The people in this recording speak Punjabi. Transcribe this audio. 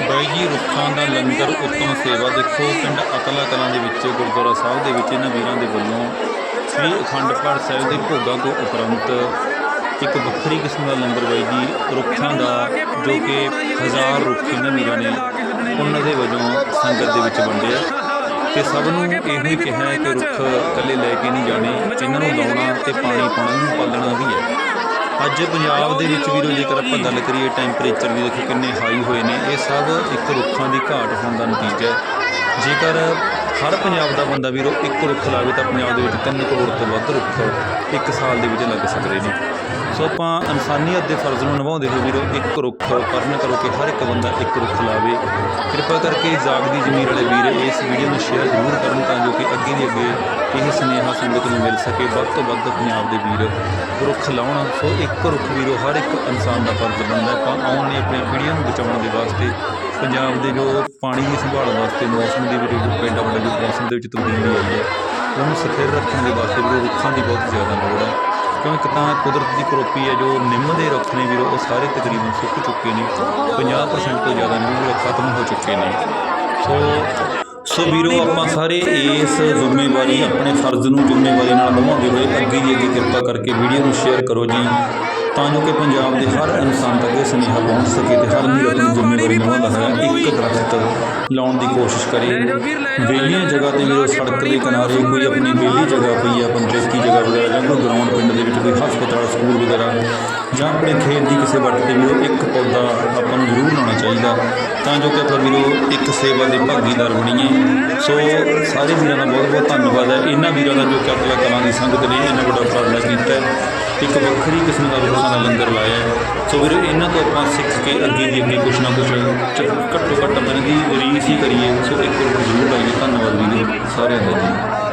ਬਾਈ ਜੀ ਰੁੱਖਾਂ ਦਾ ਲੰਗਰ ਉੱਤਮ ਸੇਵਾ ਦੇਖੋ, ਪਿੰਡ ਅਤਲਾ ਕਲਾਂ ਦੇ ਵਿੱਚ, ਗੁਰਦੁਆਰਾ ਸਾਹਿਬ ਦੇ ਵਿੱਚ ਇਹਨਾਂ ਵੀਰਾਂ ਦੇ ਵੱਲੋਂ ਸ੍ਰੀ ਅਖੰਡ ਪਾਠ ਸਾਹਿਬ ਦੇ ਭੋਗਾਂ ਤੋਂ ਉਪਰੰਤ ਇੱਕ ਵੱਖਰੀ ਕਿਸਮ ਦਾ ਲੰਗਰ ਬਾਈ ਜੀ, ਰੁੱਖਾਂ ਦਾ, ਜੋ ਕਿ ਹਜ਼ਾਰ ਰੁੱਖ ਇਹਨਾਂ ਵੀਰਾਂ ਨੇ ਉਹਨਾਂ ਦੇ ਵਜੋਂ ਸੰਗਤ ਦੇ ਵਿੱਚ ਵੰਡਿਆ। ਤੇ ਸਭ ਨੂੰ ਇਹੋ ਹੀ ਕਿਹਾ ਹੈ ਕਿ ਰੁੱਖ ਇਕੱਲੇ ਲੈ ਕੇ ਨਹੀਂ ਜਾਣੇ, ਇਹਨਾਂ ਨੂੰ ਲਾਉਣਾ ਤੇ ਪਾਣੀ ਪਾਉਣਾ ਨੂੰ ਪਾਲਣਾ ਵੀ ਹੈ। ਅੱਜ ਪੰਜਾਬ ਦੇ ਵਿੱਚ ਵੀਰੋ ਜੇਕਰ ਆਪਾਂ ਗੱਲ ਕਰੀਏ ਟੈਂਪਰੇਚਰ ਦੀ ਦੇਖੋ ਕਿੰਨੇ ਹਾਈ ਹੋਏ ਨੇ। ਇਹ ਸਭ ਇੱਕ ਰੁੱਖਾਂ ਦੀ ਘਾਟ ਹੋਣ ਦਾ ਨਤੀਜਾ ਹੈ। ਜੇਕਰ ਹਰ ਪੰਜਾਬ ਦਾ ਬੰਦਾ ਵੀਰੋ ਇੱਕ ਰੁੱਖ ਲਾਵੇ ਤਾਂ ਪੰਜਾਬ ਦੇ ਵਿੱਚ 3 ਕਰੋੜ ਤੋਂ ਵੱਧ ਰੁੱਖ ਇੱਕ ਸਾਲ ਦੇ ਵਿੱਚ ਲੱਗ ਸਕਦੇ ਨੇ। ਸੋ ਆਪਾਂ ਇਨਸਾਨੀਅਤ ਦੇ ਫਰਜ਼ ਨੂੰ ਨਿਭਾਉਂਦੇ ਹੋਏ ਵੀਰੋ, ਇੱਕ ਰੁੱਖ ਪਰਨ ਕਰੋ ਕਿ ਹਰ ਇੱਕ ਬੰਦਾ ਇੱਕ ਰੁੱਖ ਲਾਵੇ। ਕਿਰਪਾ ਕਰਕੇ ਜਾਗਦੀ ਜ਼ਮੀਰ ਵਾਲੇ ਵੀਰ, ਇਸ ਵੀਡੀਓ ਨੂੰ ਸ਼ੇਅਰ ਜ਼ਰੂਰ ਕਰਨ ਤਾਂ ਜੋ ਕਿ ਅੱਗੇ ਦੀ ਅੱਗੇ ਇਹ ਸੁਨੇਹਾ ਸੰਗਤ ਨੂੰ ਮਿਲ ਸਕੇ। ਵੱਧ ਤੋਂ ਵੱਧ ਪੰਜਾਬ ਦੇ ਵੀਰ ਰੁੱਖ ਲਾਉਣ। ਸੋ ਇੱਕ ਰੁੱਖ ਵੀਰੋ, ਹਰ ਇੱਕ ਇਨਸਾਨ ਦਾ ਫਰਜ਼ ਬਣਦਾ। ਆਪਾਂ ਆਉਣ ਵਾਲੀ ਆਪਣੀਆਂ ਪੀੜ੍ਹੀਆਂ ਨੂੰ ਬਚਾਉਣ ਦੇ ਵਾਸਤੇ, ਪੰਜਾਬ ਦੇ ਜੋ ਪਾਣੀ ਦੀ ਸੰਭਾਲ ਵਾਸਤੇ ਮੌਸਮ ਦੇ ਵਿੱਚ ਜੋ ਪਿੰਡਾਂ ਵੱਡਾ ਜੋ ਮੌਸਮ ਦੇ ਵਿੱਚ ਤਬਦੀਲੀ ਆਈ ਹੈ, ਉਹਨੂੰ ਸਥਿਰ ਰੱਖਣ ਦੇ ਵਾਸਤੇ ਵੀਰੋ ਰੁੱਖਾਂ ਦੀ ਬਹੁਤ ਜ਼ਿਆਦਾ ਲੋੜ ਹੈ। ਇੱਕ ਤਾਂ ਕੁਦਰਤ ਦੀ ਕਰੋਪੀ ਹੈ, ਜੋ ਨਿੰਮ ਦੇ ਰੁੱਖ ਨੇ ਵੀਰੋ, ਉਹ ਸਾਰੇ ਤਕਰੀਬਨ ਸੁੱਕ ਚੁੱਕੇ ਨੇ। 50% ਤੋਂ ਜ਼ਿਆਦਾ ਨਿੰਮ ਦੇ ਰੁੱਖ ਖਤਮ ਹੋ ਚੁੱਕੇ ਨੇ। ਸੋ ਸੋ ਵੀਰੋ, ਆਪਾਂ ਸਾਰੇ ਇਸ ਜ਼ਿੰਮੇਵਾਰੀ, ਆਪਣੇ ਫਰਜ਼ ਨੂੰ ਜ਼ਿੰਮੇਵਾਰੀ ਨਾਲ ਨਿਭਾਉਂਦੇ ਹੋਏ ਅੱਗੇ ਦੀ ਅੱਗੇ ਕਿਰਪਾ ਕਰਕੇ ਵੀਡੀਓ ਨੂੰ ਸ਼ੇਅਰ ਕਰੋ ਜੀ। ਤਾਂ ਜੋ ਕਿ ਪੰਜਾਬ ਦੇ ਹਰ ਇਨਸਾਨ ਤੱਕ ਇਹ ਸੁਨੇਹਾ ਪਹੁੰਚ ਸਕੇ ਤੇ ਹਰ ਵੀਰ ਆਪਣੀ ਜ਼ਿੰਮੇਵਾਰੀ ਨਿਭਾਉਂਦਾ ਹੋਇਆ, ਇੱਕ ਦਰਖਤ ਲਾਉਣ ਦੀ ਕੋਸ਼ਿਸ਼ ਕਰੇ। ਵਿਹਲੀਆਂ ਜਗ੍ਹਾ ਤੇ ਵੀਰੋ ਸੜਕ ਦੇ ਕਿਨਾਰੇ ਕੋਈ ਆਪਣੀ ਵਿਹਲੀ ਜਗ੍ਹਾ ਪਈ ਆ ਪੰਚਾਇਤੀ ਜਗ੍ਹਾ ਵਗੈਰਾ, ਜਾਂ ਕੋਈ ਗਰਾਊਂਡ ਪਿੰਡ ਦੇ ਵਿੱਚ ਕੋਈ ਹਸਪਤਾਲ, ਸਕੂਲ ਵਗੈਰਾ, ਜਾਂ ਆਪਣੇ ਖੇਤ ਦੀ ਕਿਸੇ ਵੱਟ ਤੇ ਵੀਰੋ ਇੱਕ ਪੌਦਾ ਆਪਾਂ ਨੂੰ ਜ਼ਰੂਰ ਲਾਉਣਾ ਚਾਹੀਦਾ, ਤਾਂ ਜੋ ਕਿ ਆਪਾਂ ਵੀਰੋ ਇੱਕ ਸੇਵਾ ਦੇ ਭਾਗੀਦਾਰ ਬਣੀਏ। ਸੋ ਸਾਰੇ ਵੀਰਾਂ ਦਾ ਬਹੁਤ ਬਹੁਤ ਧੰਨਵਾਦ ਹੈ। ਇਹਨਾਂ ਵੀਰਾਂ ਦਾ ਜੋ ਕਿ ਕਤਲਾ ਕਲਾਂ ਦੀ ਸੰਗਤ ਨੇ ਇੰਨਾ ਵੱਡਾ ਉਪਰਾਲਾ ਕੀਤਾ ਇੱਕ ਵੱਖਰੀ ਕਿਸਮ ਦਾ ਰੁੱਖਾਂ ਦਾ ਲੰਗਰ ਲਾਇਆ ਹੈ। ਸੋ ਵੀਰੋ, ਇਹਨਾਂ ਤੋਂ ਆਪਾਂ ਸਿੱਖ ਕੇ ਅੱਗੇ ਦੀ ਅੱਗੇ ਕੁਛ ਨਾ ਕੁਛ ਘੱਟੋ ਘੱਟ ਆਪਾਂ ਦੀ ਰੀਸ ਹੀ ਕਰੀਏ। ਸੋ ਇੱਕ ਰੁੱਖ ਜ਼ਰੂਰ ਲਾਈਏ। ਧੰਨਵਾਦ ਵੀਰੇ, ਸਾਰਿਆਂ ਦਾ ਜੀ।